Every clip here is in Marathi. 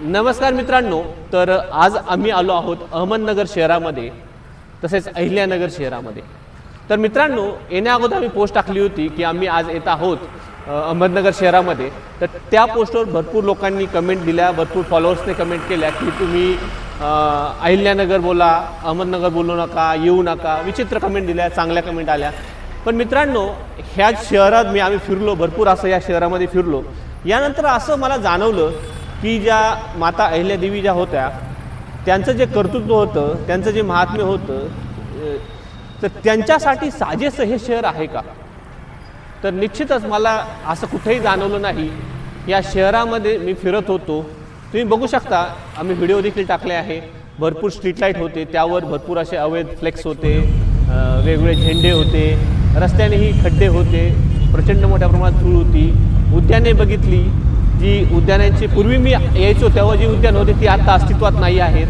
नमस्कार मित्रांनो तर आज आम्ही आलो आहोत अहमदनगर शहरामध्ये तसेच अहिल्यानगर शहरामध्ये. तर मित्रांनो येण्या अगोदर आम्ही पोस्ट टाकली होती की आम्ही आज येत आहोत अहमदनगर शहरामध्ये. तर त्या पोस्टवर भरपूर लोकांनी कमेंट दिल्या भरपूर फॉलोअर्सने कमेंट केल्या की तुम्ही अहिल्यानगर बोला अहमदनगर बोलू नका येऊ नका विचित्र कमेंट दिल्या चांगल्या कमेंट आल्या. पण मित्रांनो ह्या शहरात मी आम्ही फिरलो भरपूर असं या शहरामध्ये फिरलो. यानंतर असं मला जाणवलं की ज्या माता अहिल्यादेवी ज्या होत्या त्यांचं जे कर्तृत्व होतं त्यांचं जे महात्म्य होतं तर त्यांच्यासाठी साजेसं हे शहर आहे का? तर निश्चितच मला असं कुठेही जाणवलं नाही. या शहरामध्ये मी फिरत होतो. तुम्ही बघू शकता आम्ही व्हिडिओ देखील टाकले आहे. भरपूर स्ट्रीट लाइट होते त्यावर भरपूर असे अवैध फ्लेक्स होते वेगवेगळे झेंडे होते रस्त्यानेही खड्डे होते प्रचंड मोठ्या प्रमाणात धूळ होती. उद्याने बघितली जी उद्यानांची पूर्वी मी यायचो तेव्हा जी उद्यान होते ती आता अस्तित्वात नाही आहेत.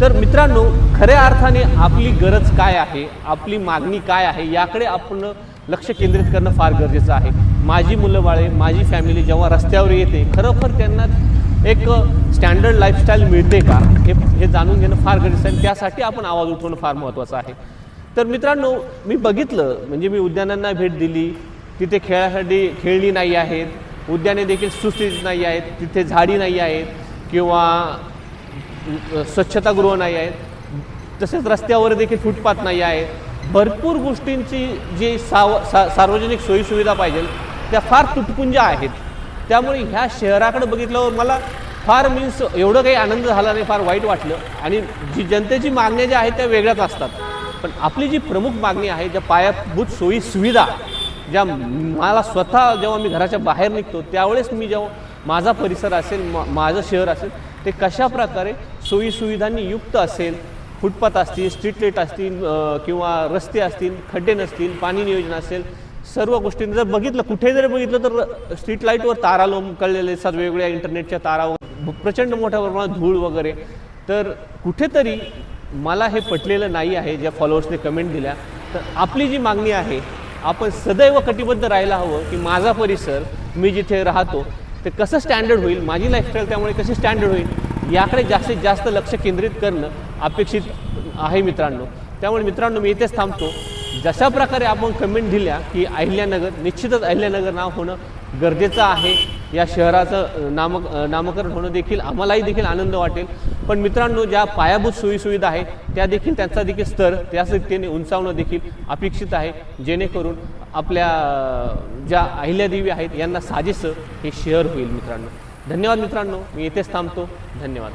तर मित्रांनो खऱ्या अर्थाने आपली गरज काय आहे आपली मागणी काय आहे याकडे आपण लक्ष केंद्रित करणं फार गरजेचं आहे. माझी मुलं बाळे माझी फॅमिली जेव्हा रस्त्यावर येते खरोखर त्यांना एक स्टँडर्ड लाईफस्टाईल मिळते का हे हे जाणून घेणं फार गरजेचं आहे त्यासाठी आपण आवाज उठवणं फार महत्त्वाचं आहे. तर मित्रांनो मी बघितलं म्हणजे मी उद्यानांना भेट दिली तिथे खेळासाठी खेळणी नाही आहेत उद्याने देखील सुस्थितीत नाही आहेत तिथे झाडी नाही आहेत किंवा स्वच्छतागृह नाही आहेत. तसेच रस्त्यावर देखील फुटपाथ नाही आहे भरपूर गोष्टींची जी साव सा सार्वजनिक सोयीसुविधा पाहिजे त्या फार तुटपुंज आहेत. त्यामुळे ह्या शहराकडे बघितल्यावर मला फार मीन्स एवढं काही आनंद झाला नाही फार वाईट वाटलं. आणि जी जनतेची मागण्या ज्या आहेत त्या वेगळ्याच असतात. पण आपली जी प्रमुख मागणी आहे ज्या पायाभूत सोयी सुविधा ज्या मला स्वतः जेव्हा मी घराच्या बाहेर निघतो त्यावेळेस मी जेव्हा माझा परिसर असेल मा माझं शहर असेल ते कशा प्रकारे सोयीसुविधांनी युक्त असेल फुटपाथ असतील स्ट्रीट लाइट असतील किंवा रस्ते असतील खड्डे नसतील पाणी नियोजन असेल सर्व गोष्टींनी जर बघितलं कुठे जरी बघितलं तर स्ट्रीट लाईटवर तारा लोंबकळलेले असतात वेगवेगळ्या इंटरनेटच्या तारावर प्रचंड मोठ्या प्रमाणात धूळ वगैरे. तर कुठेतरी मला हे पटलेलं नाही आहे ज्या फॉलोअर्सने कमेंट दिल्या. तर आपली जी मागणी आहे आपण सदैव कटिबद्ध राहायला हवं की माझा परिसर मी जिथे राहतो ते कसं स्टँडर्ड होईल माझी लाईफस्टाईल त्यामुळे कशी स्टँडर्ड होईल याकडे जास्तीत जास्त लक्ष केंद्रित करणं अपेक्षित आहे मित्रांनो. त्यामुळे मित्रांनो मी इथेच थांबतो. जशा प्रकारे आपण कमेंट दिल्या की अहिल्यानगर निश्चितच अहिल्यानगर नाव होणं गरजेचं आहे. या शहराचं नामक नामकरण होणं देखील आम्हालाही देखील आनंद वाटेल. पण मित्रांनो ज्या पायाभूत सोयीसुविधा आहेत त्या देखील त्यांचा देखील स्तर त्याच रीतीने उंचावणं देखील अपेक्षित आहे. जेणेकरून आपल्या ज्या अहिल्यादेवी आहेत यांना साजेसं हे शहर होईल मित्रांनो. धन्यवाद मित्रांनो. मी येथेच थांबतो. धन्यवाद.